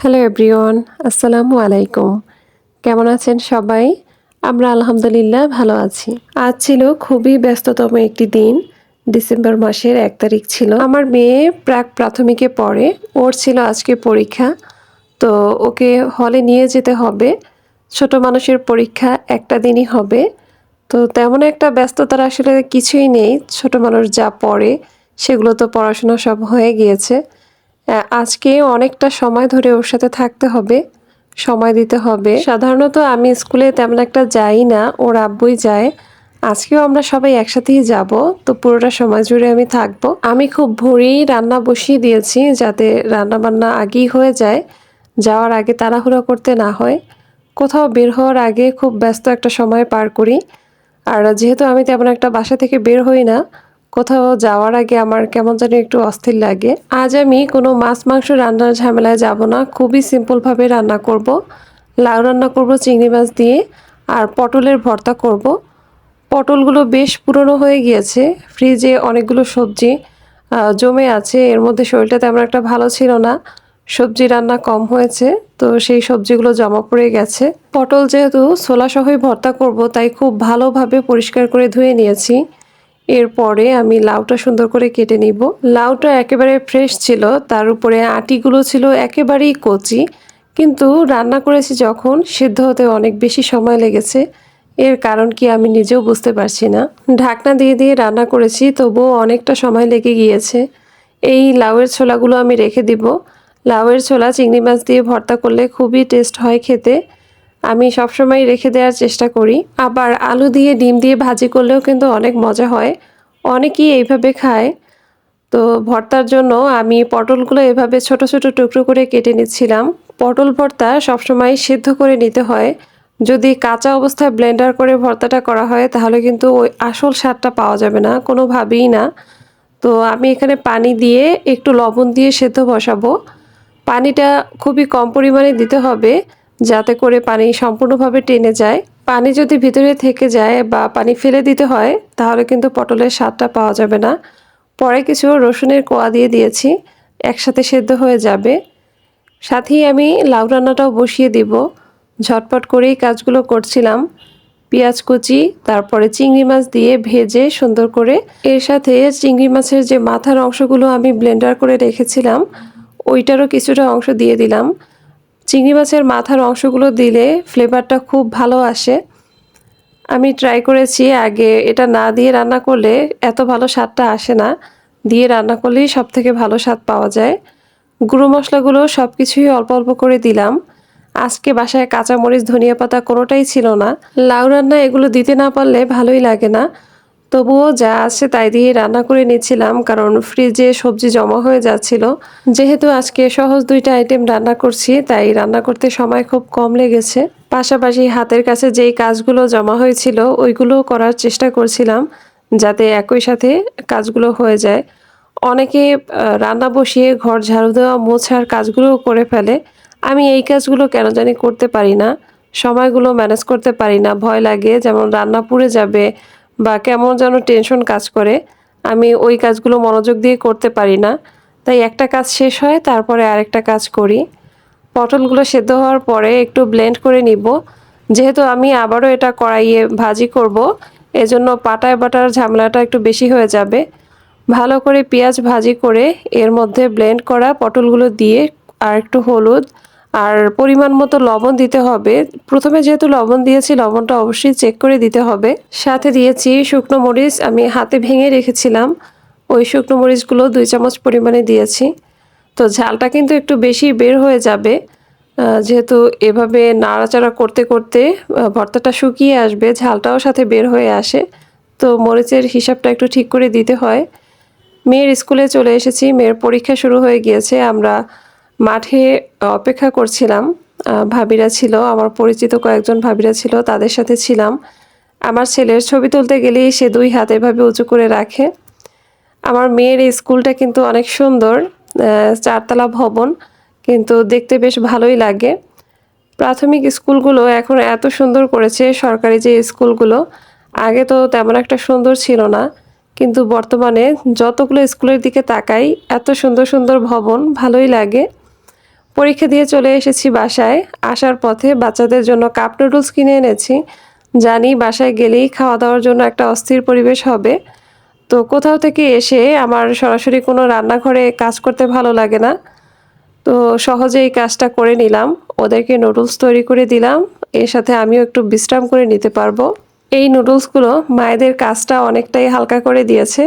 Hello everyone, আসসালামু আলাইকুম। কেমন আছেন সবাই? আমরা আলহামদুলিল্লাহ ভালো আছি। আজ ছিল খুবই ব্যস্ততম একটি দিন। ডিসেম্বর মাসের এক তারিখ ছিল। আমার মেয়ে প্রাক প্রাথমিকে পড়ে। ওর ছিল আজকে পরীক্ষা। তো ওকে হলে নিয়ে যেতে হবে। ছোট মানুষের পরীক্ষা একটা দিনই হবে। তো তেমন একটা ব্যস্ততার আসলে কিছুই নেই। ছোট মানুষ যা পড়ে, সেগুলো তো পড়াশোনা সব হয়ে গিয়েছে। আজকে অনেকটা সময় ধরে ওর সাথে থাকতে হবে, সময় দিতে হবে। সাধারণত আমি স্কুলে তেমন একটা যাই না, ওর আব্বুই যায়। আজকেও আমরা সবাই একসাথেই যাব, তো পুরোটা সময় জুড়ে আমি থাকব। আমি খুব ভোরেই রান্না বসিয়ে দিয়েছি যাতে রান্না বান্না আগেই হয়ে যায়, যাওয়ার আগে তাড়াহুড়ো করতে না হয়। কোথাও বের হওয়ার আগে খুব ব্যস্ত একটা সময় পার করি। আর যেহেতু আমি তেমন একটা বাসা থেকে বের হই না কোথাও যাওয়ার আগে আমার কেমন যেন একটু অস্থির লাগে। আজ আমি কোনো মাছ, মাংস রান্নার ঝামেলায় যাব না। খুবই সিম্পলভাবে রান্না করব। লাউ রান্না করব, চিংড়ি মাছ দিয়ে, আর পটলের ভর্তা করব। পটলগুলো বেশ পুরনো হয়ে গিয়েছে। ফ্রিজে অনেকগুলো সবজি জমে আছে। এর মধ্যে শরীরটা তেমন একটা ভালো ছিল না। সবজি রান্না কম হয়েছে, তো সেই সবজিগুলো জমা পড়ে গেছে। পটল যেহেতু ছোলা সহই ভর্তা করব, তাই খুব ভালোভাবে পরিষ্কার করে ধুয়ে নিয়েছি। এরপরে আমি লাউটা সুন্দর করে কেটে নিব। লাউটা একেবারে ফ্রেশ ছিল, তার উপরে আটিগুলো ছিল একেবারেই কচি। কিন্তু রান্না করেছি যখন, সিদ্ধ হতে অনেক বেশি সময় লেগেছে। এর কারণ কি আমি নিজেও বুঝতে পারছি না। ঢাকনা দিয়ে দিয়ে রান্না করেছি, তবুও অনেকটা সময় লেগে গিয়েছে। এই লাউয়ের ছোলাগুলো আমি রেখে দিব। লাউয়ের ছোলা চিংড়ি মাছ দিয়ে ভর্তা করলে খুবই টেস্ট হয় খেতে। আমি সবসময় রেখে দেওয়ার চেষ্টা করি। আবার আলু দিয়ে, ডিম দিয়ে ভাজি করলেও কিন্তু অনেক মজা হয়। অনেকেই এইভাবে খায়। তো ভর্তার জন্য আমি পটলগুলো এভাবে ছোট ছোট টুকরো করে কেটে নিচ্ছিলাম। পটল ভর্তা সবসময় সিদ্ধ করে নিতে হয়। যদি কাঁচা অবস্থায় ব্লেন্ডার করে ভর্তাটা করা হয়, তাহলে কিন্তু ওই আসল স্বাদটা পাওয়া যাবে না, কোনোভাবেই না। তো আমি এখানে পানি দিয়ে একটু লবণ দিয়ে সেদ্ধ বসাবো। পানিটা খুবই কম পরিমাণে দিতে হবে। যাতে করে পানি সম্পূর্ণভাবে টেনে যায়। পানি যদি ভিতরে থেকে যায় বা পানি ফেলে দিতে হয়, তাহলে কিন্তু পটলের স্বাদটা পাওয়া যাবে না। পরে কিছু রসুনের কোয়া দিয়ে দিয়েছি, একসাথে সেদ্ধ হয়ে যাবে। সাথেই আমি লাউ রান্নাটাও বসিয়ে দিব। ঝটপট করেই কাজগুলো করছিলাম। পেঁয়াজ কুচি, তারপরে চিংড়ি মাছ দিয়ে ভেজে সুন্দর করে। এর সাথে চিংড়ি মাছের যে মাথার অংশগুলো আমি ব্লেন্ডার করে রেখেছিলাম, ওইটারও কিছুটা অংশ দিয়ে দিলাম। চিংড়ি মাছের মাথার অংশগুলো দিলে ফ্লেভারটা খুব ভালো আসে। আমি ট্রাই করেছি আগে এটা না দিয়ে রান্না করলে এত ভালো স্বাদটা আসে না। দিয়ে রান্না করলেই সব থেকে ভালো স্বাদ পাওয়া যায়। গুঁড়ো মশলাগুলো সব কিছুই অল্প অল্প করে দিলাম। আজকে বাসায় কাঁচামরিচ, ধনিয়া পাতা কোনোটাই ছিল না। লাউ রান্না এগুলো দিতে না পারলে ভালোই লাগে না। তবুও যা আছে তাই দিয়ে রান্না করে নিচ্ছিলাম কারণ ফ্রিজে সবজি জমা হয়ে যাচ্ছিল। যেহেতু আজকে সহজ দুইটা আইটেম রান্না করছি, তাই রান্না করতে সময় খুব কম লেগেছে। পাশাপাশি হাতের কাছে যেই কাজগুলো জমা হয়েছিল, ওইগুলো করার চেষ্টা করছিলাম, যাতে একই সাথে কাজগুলো হয়ে যায়। অনেকে রান্না বসিয়ে ঘর ঝাড়ু দেওয়া, মোছার কাজগুলো করে ফেলে। আমি এই কাজগুলো কেন জানি করতে পারি না। সময়গুলো ম্যানেজ করতে পারি না। ভয় লাগে, যেমন রান্না পুড়ে যাবে বা কেমন যেন টেনশন কাজ করে, আমি ওই কাজগুলো মনোযোগ দিয়ে করতে পারি না। তাই একটা কাজ শেষ হয়, তারপরে আরেকটা কাজ করি। পটলগুলো সেদ্ধ হওয়ার পরে একটু ব্লেন্ড করে নিব। যেহেতু আমি আবারও এটা কড়াইয়ে ভাজি করব, এজন্য পাটায় বাটার ঝামেলাটা একটু বেশি হয়ে যাবে। ভালো করে পেঁয়াজ ভাজি করে এর মধ্যে ব্লেন্ড করা পটলগুলো দিয়ে আর একটু হলুদ আর পরিমাণ মতো লবণ দিতে হবে। প্রথমে যেহেতু লবণ দিয়েছি, লবণটা অবশ্যই চেক করে দিতে হবে। সাথে দিয়েছি শুকনো মরিচ, আমি হাতে ভেঙে রেখেছিলাম। ওই শুকনো মরিচগুলো দুই চামচ পরিমাণে দিয়েছি। তো ঝালটা কিন্তু একটু বেশি বের হয়ে যাবে। যেহেতু এভাবে নাড়াচাড়া করতে করতে ভর্তাটা শুকিয়ে আসবে, ঝালটাও সাথে বের হয়ে আসে। তো মরিচের হিসাবটা একটু ঠিক করে দিতে হয়। মেয়ের স্কুলে চলে এসেছি, মেয়ের পরীক্ষা শুরু হয়ে গিয়েছে। আমরা মাঠে অপেক্ষা করছিলাম। ভাবিরা ছিল, আমার পরিচিত কয়েকজন ভাবিরা ছিল, তাদের সাথে ছিলাম। আমার ছেলের ছবি তুলতে গেলেই সে দুই হাত এভাবে উঁচু করে রাখে। আমার মেয়ের স্কুলটা কিন্তু অনেক সুন্দর চারতলা ভবন, কিন্তু দেখতে বেশ ভালোই লাগে। প্রাথমিক স্কুলগুলো এখন এত সুন্দর করেছে, সরকারি যে স্কুলগুলো, আগে তো তেমন একটা সুন্দর ছিল না। কিন্তু বর্তমানে যতগুলো স্কুলের দিকে তাকাই, এত সুন্দর সুন্দর ভবন, ভালোই লাগে। পরীক্ষা দিয়ে চলে এসেছি বাসায়। আসার পথে বাচ্চাদের জন্য কাপ নুডলস কিনে এনেছি। জানি বাসায় গেলেই খাওয়া দাওয়ার জন্য একটা অস্থির পরিবেশ হবে। তো কোথাও থেকে এসে আমার সরাসরি কোনো রান্নাঘরে কাজ করতে ভালো লাগে না। তো সহজে এই কাজটা করে নিলাম। ওদেরকে নুডলস তৈরি করে দিলাম। এর সাথে আমিও একটু বিশ্রাম করে নিতে পারব। এই নুডলসগুলো মায়েদের কাজটা অনেকটাই হালকা করে দিয়েছে।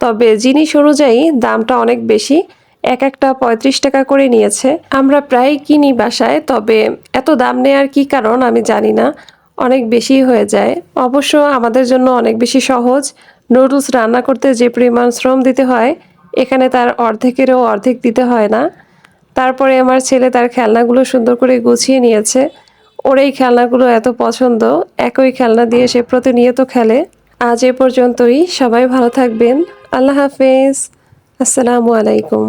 তবে জিনিস অনুযায়ী দামটা অনেক বেশি। এক একটা পঁয়ত্রিশ টাকা করে নিয়েছে। আমরা প্রায় কিনি বাসায়, তবে এত দাম নেওয়ার কি কারণ আমি জানি না। অনেক বেশি হয়ে যায়। অবশ্য আমাদের জন্য অনেক বেশি সহজ। নুডলস রান্না করতে যে পরিমাণ শ্রম দিতে হয়, এখানে তার অর্ধেকেরও অর্ধেক দিতে হয় না। তারপরে আমার ছেলে তার খেলনাগুলো সুন্দর করে গুছিয়ে নিয়েছে। ওর এই খেলনাগুলো এত পছন্দ, একই খেলনা দিয়ে সে প্রতিনিয়ত খেলে। আজ এ পর্যন্তই। সবাই ভালো থাকবেন। আল্লাহ হাফেজ। আসসালামু আলাইকুম।